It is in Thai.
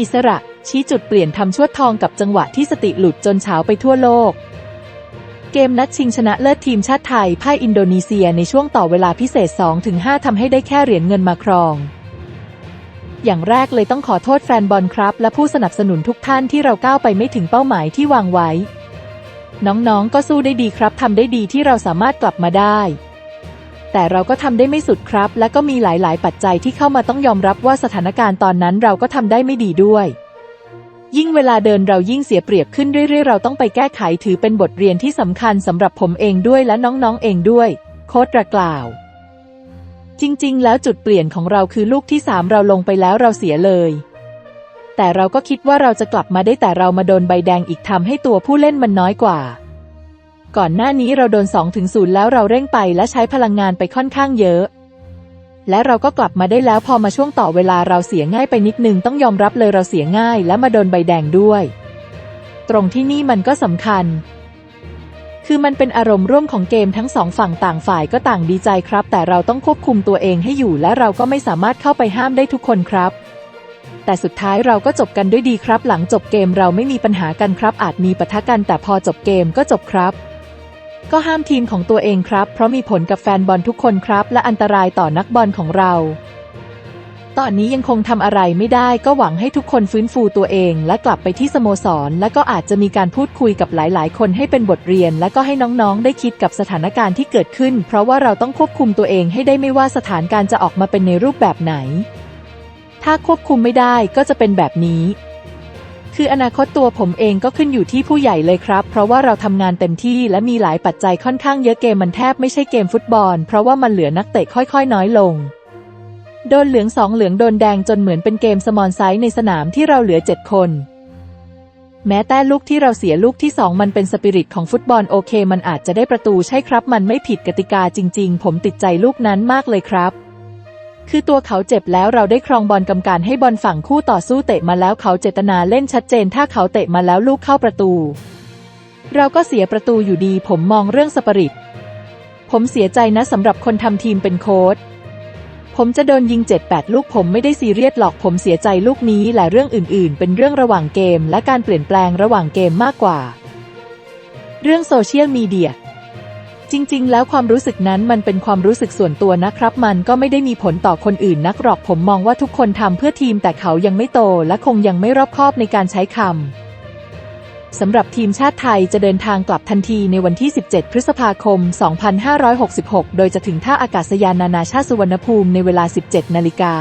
อิสระ ชี้จุดเปลี่ยนทำชวดทองกับจังหวะที่สติหลุดจนเฉาไปทั่วโลก เกมนัดชิงชนะเลิศทีมชาติไทยพ่ายอินโดนีเซียในช่วงต่อเวลาพิเศษ 2-5 ทำให้ได้แค่เหรียญเงินมาครอง อย่างแรกเลยต้องขอโทษแฟนบอลครับ และผู้สนับสนุนทุกท่านที่เราก้าวไปไม่ถึงเป้าหมายที่วางไว้ น้องๆ ก็สู้ได้ดีครับทำได้ดีที่เราสามารถกลับมาได้ แต่เราก็ทำได้ไม่สุดครับ และก็มีหลายๆ ปัจจัยที่เข้ามาต้องยอมรับว่าสถานการณ์ตอนนั้นเราก็ทำได้ไม่ดีด้วย ยิ่งเวลาเดินเรายิ่งเสียเปรียบขึ้นเรื่อยๆ เราต้องไปแก้ไขถือเป็นบทเรียนที่สำคัญสำหรับผมเองด้วยและน้องๆเองด้วย โค้ดระกล่าว จริง ๆ แล้วจุดเปลี่ยนของเราคือลูกที่สามเราลงไปแล้วเราเสียเลยแต่เราก็คิดว่าเราจะกลับมาได้แต่เรามาโดนใบแดงอีกทำให้ตัวผู้เล่นมันน้อยกว่า ก่อนหน้านี้เราโดน 2 ถึง 0 แล้วเราเร่งไปและใช้พลังงานไปค่อนข้างเยอะ และเราก็กลับมาได้แล้วพอมาช่วงต่อเวลาเราเสียง่ายไปนิดนึงต้องยอมรับเลยเราเสียง่ายและมาโดนใบแดงด้วย ตรงที่นี่มันก็สำคัญ คือมันเป็นอารมณ์ร่วมของเกมทั้งสองฝั่งต่างฝ่ายก็ต่างดีใจครับ แต่เราต้องควบคุมตัวเองให้อยู่และเราก็ไม่สามารถเข้าไปห้ามได้ทุกคนครับแต่สุดท้ายเราก็จบกันด้วยดีครับ หลังจบเกมเราไม่มีปัญหากันครับ อาจมีปะทะกันแต่พอจบเกมก็จบครับ ก็ห้ามทีมของตัวเองครับ เพราะมีผลกับแฟนบอลทุกคนครับ และอันตรายต่อนักบอลของเรา ตอนนี้ยังคงทำอะไรไม่ได้ก็หวังให้ทุกคนฟื้นฟูตัวเอง และกลับไปที่สโมสร และก็อาจจะมีการพูดคุยกับหลาย ๆ คนให้เป็นบทเรียน และก็ให้น้องๆ ได้คิดกับสถานการณ์ที่เกิดขึ้น เพราะว่าเราต้องควบคุมตัวเองให้ได้ไม่ว่าสถานการณ์จะออกมาเป็นในรูปแบบไหน ถ้าควบคุมไม่ได้ก็จะเป็นแบบนี้ คืออนาคตตัวผมเองก็ขึ้นอยู่ที่ผู้ใหญ่เลยครับ เพราะว่าเราทำงานเต็มที่และมีหลายปัจจัยค่อนข้างเยอะเกมมันแทบไม่ใช่เกมฟุตบอล เพราะว่ามันเหลือนักเตะค่อยๆ น้อยลง โดนเหลืองสองเหลืองโดนแดงจนเหมือนเป็นเกมสมอลไซส์ในสนามที่เราเหลือเจ็ดคน แม้แต่ลูกที่เราเสียลูกที่สองมันเป็นสปิริตของฟุตบอลโอเค มันอาจจะได้ประตูใช่ครับ มันไม่ผิดกติกาจริง ๆ ผมติดใจลูกนั้นมากเลยครับ คือตัวเขาเจ็บแล้วเราได้ครองบอลกำการให้บอลฝั่งคู่ต่อสู้เตะมาแล้วเขาเจตนาเล่นชัดเจน ถ้าเขาเตะมาแล้วลูกเข้าประตู เราก็เสียประตูอยู่ดี ผมมองเรื่องสปริต ผมเสียใจนะสำหรับคนทำทีมเป็นโค้ชผมจะโดนยิง 7-8 ลูกผมไม่ได้ซีเรียสหรอกผมเสียใจลูกนี้และเรื่องอื่น ๆ เป็นเรื่องระหว่างเกม และการเปลี่ยนแปลงระหว่างเกมมากกว่า เรื่องโซเชียลมีเดีย จริง ๆ แล้วความรู้สึกนั้นมันเป็นความรู้สึกส่วนตัวนะครับ มันก็ไม่ได้มีผลต่อคนอื่นนักหรอกผมมองว่าทุกคนทำเพื่อทีมแต่เขายังไม่โตและคงยังไม่รอบคอบในการใช้คำสำหรับทีมชาติไทยจะเดินทางกลับทันทีในวันที่ 17 พฤษภาคม 2566 โดยจะถึงท่าอากาศยานนานาชาติสุวรรณภูมิในเวลา 17 นาฬิกา